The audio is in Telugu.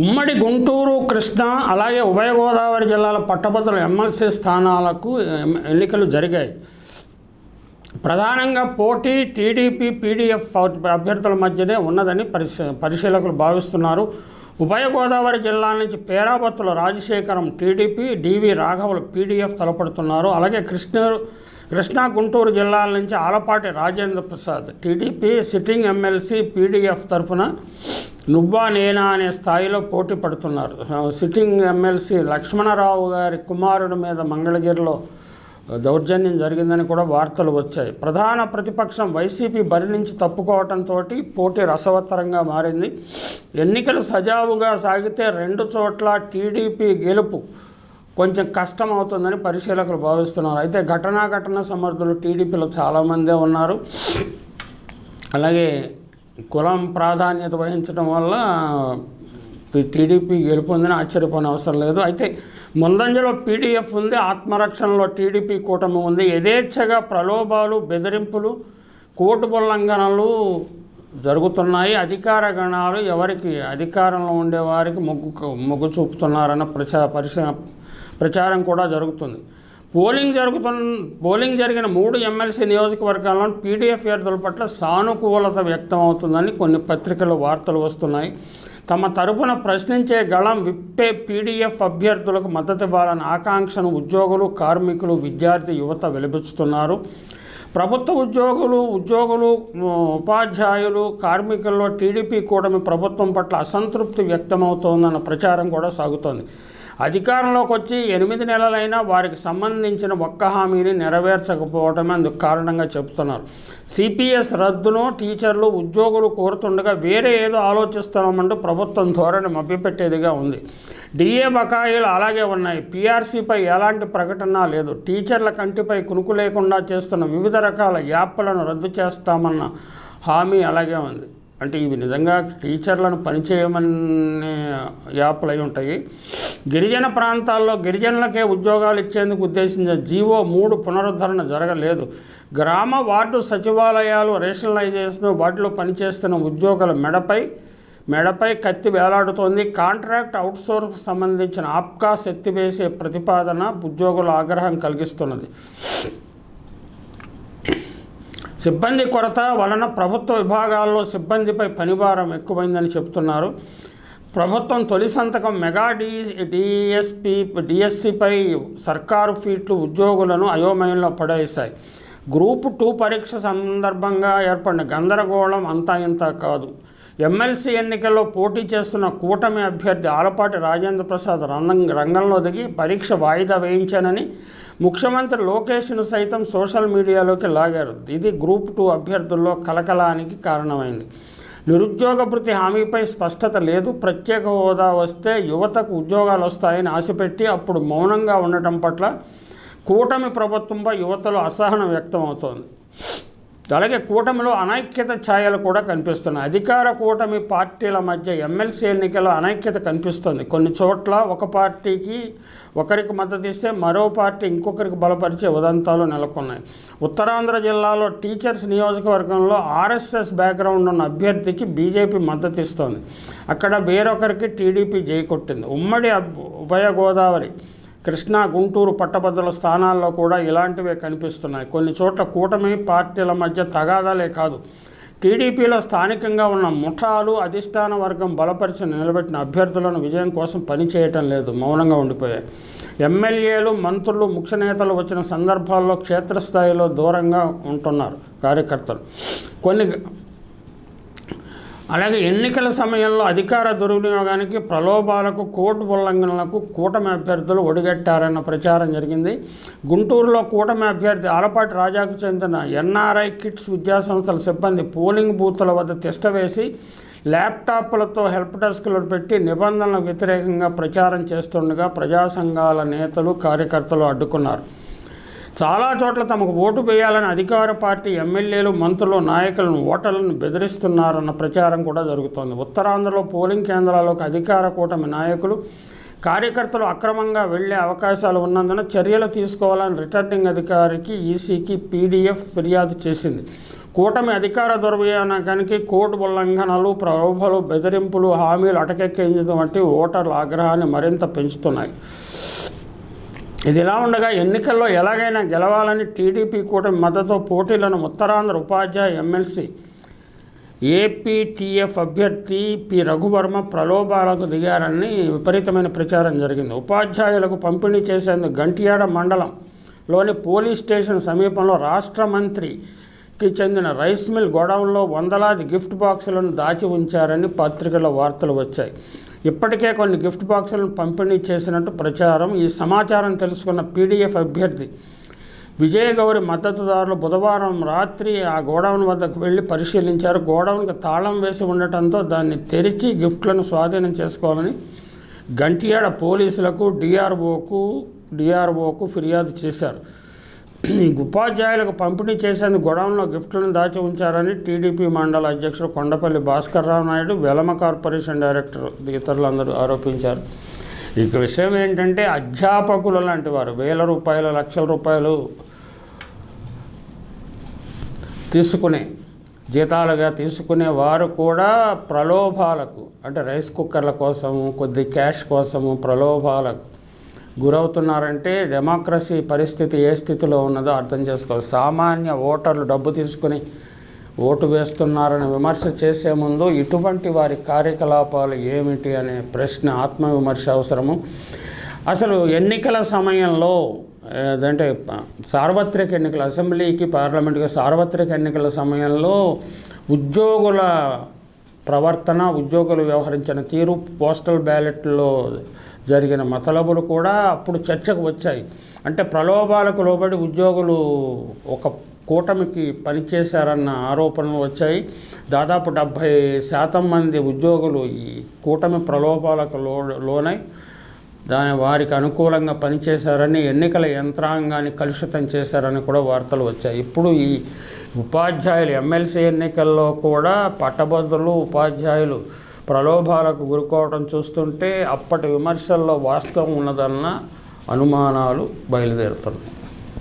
ఉమ్మడి గుంటూరు కృష్ణా అలాగే ఉభయ గోదావరి జిల్లాల పట్టభద్రుల ఎమ్మెల్సీ స్థానాలకు ఎన్నికలు జరిగాయి. ప్రధానంగా పోటీ టీడీపీ పీడీఎఫ్ అభ్యర్థుల మధ్యనే ఉన్నదని పరిశీ పరిశీలకులు భావిస్తున్నారు. ఉభయ గోదావరి జిల్లా నుంచి పేరాబత్తుల రాజశేఖరం టీడీపీ డివి రాఘవులు పీడీఎఫ్ తలపడుతున్నారు. అలాగే కృష్ణూరు కృష్ణా గుంటూరు జిల్లాల నుంచి Alapati Rajendra Prasad TDP sitting MLC PDF తరఫున నువ్వా నేనా అనే స్థాయిలో పోటీ పడుతున్నారు. సిట్టింగ్ ఎమ్మెల్సీ లక్ష్మణరావు గారి కుమారుడి మీద మంగళగిరిలో దౌర్జన్యం జరిగిందని కూడా వార్తలు వచ్చాయి. ప్రధాన ప్రతిపక్షం వైసీపీ బరి నుంచి తప్పుకోవడంతో పోటీ రసవత్తరంగా మారింది. ఎన్నికలు సజావుగా సాగితే రెండు చోట్ల టీడీపీ గెలుపు కొంచెం కష్టం అవుతుందని పరిశీలకులు భావిస్తున్నారు. అయితే ఘటనా ఘటన సమర్థులు టీడీపీలో చాలామందే ఉన్నారు. అలాగే కులం ప్రాధాన్యత వహించడం వల్ల టీడీపీ గెలుపొందని ఆశ్చర్యపోని అవసరం లేదు. అయితే ముందంజలో పీడీఎఫ్ ఉంది ఆత్మరక్షణలో టీడీపీ కూటమి ఉంది. యథేచ్ఛగా ప్రలోభాలు బెదిరింపులు కోర్టు ఉల్లంఘనలు జరుగుతున్నాయి. అధికార గణాలు ఎవరికి అధికారంలో ఉండేవారికి మొగ్గు మొగ్గు చూపుతున్నారన్న ప్రచా పరిశ ప్రచారం కూడా జరుగుతుంది. పోలింగ్ జరుగుతున్న పోలింగ్ జరిగిన మూడు ఎమ్మెల్సీ నియోజకవర్గాల్లో పీడీఎఫ్ అభ్యర్థుల పట్ల సానుకూలత వ్యక్తం అవుతుందని కొన్ని పత్రికలు వార్తలు వస్తున్నాయి. తమ తరపున ప్రశ్నించే గళం విప్పే పీడీఎఫ్ అభ్యర్థులకు మద్దతు ఇవ్వాలని ఆకాంక్షను ఉద్యోగులు కార్మికులు విద్యార్థి యువత వెలిపిస్తున్నారు ప్రభుత్వ ఉద్యోగులు ఉద్యోగులు ఉపాధ్యాయులు కార్మికుల్లో టీడీపీ కూటమి ప్రభుత్వం పట్ల అసంతృప్తి వ్యక్తమవుతోందన్న ప్రచారం కూడా సాగుతోంది. అధికారంలోకి వచ్చి ఎనిమిది నెలలైనా వారికి సంబంధించిన ఒక్క హామీని నెరవేర్చకపోవటమే అందుకు కారణంగా చెబుతున్నారు. సిపిఎస్ రద్దును టీచర్లు ఉద్యోగులు కోరుతుండగా వేరే ఏదో ఆలోచిస్తామంటూ ప్రభుత్వం ధోరణి మభ్యపెట్టేదిగా ఉంది. డిఏ బకాయిలు అలాగే ఉన్నాయి. పీఆర్సీపై ఎలాంటి ప్రకటన లేదు. టీచర్ల కంటిపై కునుకు లేకుండా చేస్తున్న వివిధ రకాల యాప్లను రద్దు చేస్తామన్న హామీ అలాగే ఉంది. అంటే ఇవి నిజంగా టీచర్లను పనిచేయమనే యాప్లు అయి ఉంటాయి. గిరిజన ప్రాంతాల్లో గిరిజనులకే ఉద్యోగాలు ఇచ్చేందుకు ఉద్దేశించిన జీవో మూడు పునరుద్ధరణ జరగలేదు. గ్రామ వార్డు సచివాలయాలు రేషనలైజేషన్ వాటిలో పనిచేస్తున్న ఉద్యోగుల మెడపై మెడపై కత్తి వేలాడుతోంది. కాంట్రాక్ట్ అవుట్సోర్స్ సంబంధించిన ఆప్కాస్ ఎత్తివేసే ప్రతిపాదన ఉద్యోగుల ఆగ్రహం కలిగిస్తున్నది. సిబ్బంది కొరత వలన ప్రభుత్వ విభాగాల్లో సిబ్బందిపై పనిభారం ఎక్కువైందని చెబుతున్నారు. ప్రభుత్వం తొలి సంతకం మెగా డి డిఎస్పి డిఎస్సిపై సర్కారు ఫీట్లు ఉద్యోగులను అయోమయంలో పడేశాయి. గ్రూప్ టూ పరీక్ష సందర్భంగా ఏర్పడిన గందరగోళం అంతా ఇంత కాదు. ఎమ్మెల్సీ ఎన్నికల్లో పోటీ చేస్తున్న కూటమి అభ్యర్థి ఆలపాటి రాజేంద్ర ప్రసాద్ రంగం రంగంలో దిగి పరీక్ష వాయిదా వేయించానని ముఖ్యమంత్రి లోకేష్ను సైతం సోషల్ మీడియాలోకి లాగారు. ఇది గ్రూప్ టూ అభ్యర్థుల్లో కలకలానికి కారణమైంది. నిరుద్యోగ భృతి హామీపై స్పష్టత లేదు. ప్రత్యేక హోదా వస్తే యువతకు ఉద్యోగాలు వస్తాయని ఆశపెట్టి అప్పుడు మౌనంగా ఉండటం పట్ల కూటమి ప్రభుత్వంపై యువతలో అసహనం వ్యక్తమవుతోంది. అలాగే కూటమిలో అనైక్యత ఛాయలు కూడా కనిపిస్తున్నాయి. అధికార కూటమి పార్టీల మధ్య ఎమ్మెల్సీ ఎన్నికల్లో అనైక్యత కనిపిస్తుంది. కొన్ని చోట్ల ఒక పార్టీకి ఒకరికి మద్దతు ఇస్తే మరో పార్టీ ఇంకొకరికి బలపరిచే ఉదంతాలు నెలకొన్నాయి. ఉత్తరాంధ్ర జిల్లాలో టీచర్స్ నియోజకవర్గంలో ఆర్ఎస్ఎస్ బ్యాక్గ్రౌండ్ ఉన్న అభ్యర్థికి బీజేపీ మద్దతు ఇస్తోంది. అక్కడ వేరొకరికి టీడీపీ జై కొట్టింది. ఉమ్మడి ఉభయ గోదావరి కృష్ణా గుంటూరు పట్టభద్రుల స్థానాల్లో కూడా ఇలాంటివే కనిపిస్తున్నాయి. కొన్ని చోట్ల కూటమి పార్టీల మధ్య తగాదాలే కాదు. టీడీపీలో స్థానికంగా ఉన్న ముఠాలు అధిష్టాన వర్గం బలపరిచి నిలబెట్టిన అభ్యర్థులను విజయం కోసం పనిచేయటం లేదు. మౌనంగా ఉండిపోయాయి. ఎమ్మెల్యేలు మంత్రులు ముఖ్య నేతలు వచ్చిన సందర్భాల్లో క్షేత్రస్థాయిలో దూరంగా ఉంటున్నారు కార్యకర్తలు. కొన్ని అలాగే ఎన్నికల సమయంలో అధికార దుర్వినియోగానికి ప్రలోభాలకు కోర్టు ఉల్లంఘనలకు కూటమి అభ్యర్థులు ఒడిగట్టారన్న ప్రచారం జరిగింది. గుంటూరులో కూటమి అభ్యర్థి ఆలపాటి రాజాకు చెందిన ఎన్ఆర్ఐ కిట్స్ విద్యాసంస్థల సిబ్బంది పోలింగ్ బూతుల వద్ద తిష్టవేసి ల్యాప్టాప్లతో హెల్ప్ డెస్క్లు పెట్టి నిబంధనలకు వ్యతిరేకంగా ప్రచారం చేస్తుండగా ప్రజా సంఘాల నేతలు కార్యకర్తలు అడ్డుకున్నారు. చాలా చోట్ల తమకు ఓటు వేయాలని అధికార పార్టీ ఎమ్మెల్యేలు మంత్రులు నాయకులను ఓటర్లను బెదిరిస్తున్నారన్న ప్రచారం కూడా జరుగుతోంది. ఉత్తరాంధ్రలో పోలింగ్ కేంద్రాలకు అధికార కూటమి నాయకులు కార్యకర్తలు అక్రమంగా వెళ్ళే అవకాశాలు ఉన్నందున చర్యలు తీసుకోవాలని రిటర్నింగ్ అధికారికి ఈసీకి పీడీఎఫ్ ఫిర్యాదు చేసింది. కూటమి అధికార దుర్వినియోగానికి కోర్టు ఉల్లంఘనలు ప్రలోభాలు బెదిరింపులు హామీలు అటకెక్కించడం వంటి ఓటర్ల ఆగ్రహాన్ని మరింత పెంచుతున్నాయి. ఇది ఇలా ఉండగా ఎన్నికల్లో ఎలాగైనా గెలవాలని టీడీపీ కూటమి మద్దతు పోటీలను ఉత్తరాంధ్ర ఉపాధ్యాయ ఎమ్మెల్సీ ఏపీటీఎఫ్ అభ్యర్థి పి రఘువర్మ ప్రలోభాలకు దిగారని విపరీతమైన ప్రచారం జరిగింది. ఉపాధ్యాయులకు పంపిణీ చేసేందుకు గంటియాడ మండలంలోని పోలీస్ స్టేషన్ సమీపంలో రాష్ట్ర మంత్రికి చెందిన రైస్ మిల్ గోడౌన్లో వందలాది గిఫ్ట్ బాక్సులను దాచి ఉంచారని పత్రికల వార్తలు వచ్చాయి. ఇప్పటికే కొన్ని గిఫ్ట్ బాక్సులను పంపిణీ చేసినట్టు ప్రచారం ఈ సమాచారం తెలుసుకున్న పీడీఎఫ్ అభ్యర్థి విజయగౌరి మద్దతుదారులు బుధవారం రాత్రి ఆ గోడౌన్ వద్దకు వెళ్ళి పరిశీలించారు. గోడౌన్కి తాళం వేసి ఉండటంతో దాన్ని తెరిచి గిఫ్ట్లను స్వాధీనం చేసుకోవాలని గంటియాడ పోలీసులకు డిఆర్ఓకు డిఆర్ఓకు ఫిర్యాదు చేశారు. ఉపాధ్యాయులకు పంపిణీ చేసేందుకు గొడవంలో గిఫ్ట్లను దాచి ఉంచారని టీడీపీ మండల అధ్యక్షుడు కొండపల్లి భాస్కర్ రావు నాయుడు వెలమ కార్పొరేషన్ డైరెక్టర్ ఇతరులందరూ ఆరోపించారు. ఇక విషయం ఏంటంటే అధ్యాపకులు లాంటి వారు వేల రూపాయలు లక్షల రూపాయలు తీసుకునే జీతాలుగా తీసుకునే వారు కూడా ప్రలోభాలకు అంటే రైస్ కుక్కర్ల కోసము కొద్ది క్యాష్ కోసము ప్రలోభాలకు గురవుతున్నారంటే డెమోక్రసీ పరిస్థితి ఏ స్థితిలో ఉన్నదో అర్థం చేసుకోవాలి. సామాన్య ఓటర్లు డబ్బు తీసుకుని ఓటు వేస్తున్నారని విమర్శ చేసే ముందు ఇటువంటి వారి కార్యకలాపాలు ఏమిటి అనే ప్రశ్న ఆత్మవిమర్శ అవసరము. అసలు ఎన్నికల సమయంలో అదంటే సార్వత్రిక ఎన్నికల అసెంబ్లీకి పార్లమెంట్కి సార్వత్రిక ఎన్నికల సమయంలో ఉద్యోగుల ప్రవర్తన ఉద్యోగులు వ్యవహరించిన తీరు పోస్టల్ బ్యాలెట్లో జరిగిన మతలబులు కూడా అప్పుడు చర్చకు వచ్చాయి. అంటే ప్రలోభాలకు లోబడి ఉద్యోగులు ఒక కూటమికి పనిచేశారన్న ఆరోపణలు వచ్చాయి. దాదాపు డెబ్భై శాతం మంది ఉద్యోగులు ఈ కూటమి ప్రలోభాలకు లో లోనై దాని వారికి అనుకూలంగా పనిచేశారని ఎన్నికల యంత్రాంగాన్ని కలుషితం చేశారని కూడా వార్తలు వచ్చాయి. ఇప్పుడు ఈ ఉపాధ్యాయులు ఎమ్మెల్సీ ఎన్నికల్లో కూడా పట్టభద్రులు ఉపాధ్యాయులు ప్రలోభాలకు గురుకోవటం చూస్తుంటే అప్పటి విమర్శల్లో వాస్తవం ఉన్నదన్న అనుమానాలు బయలుదేరుతున్నాయి.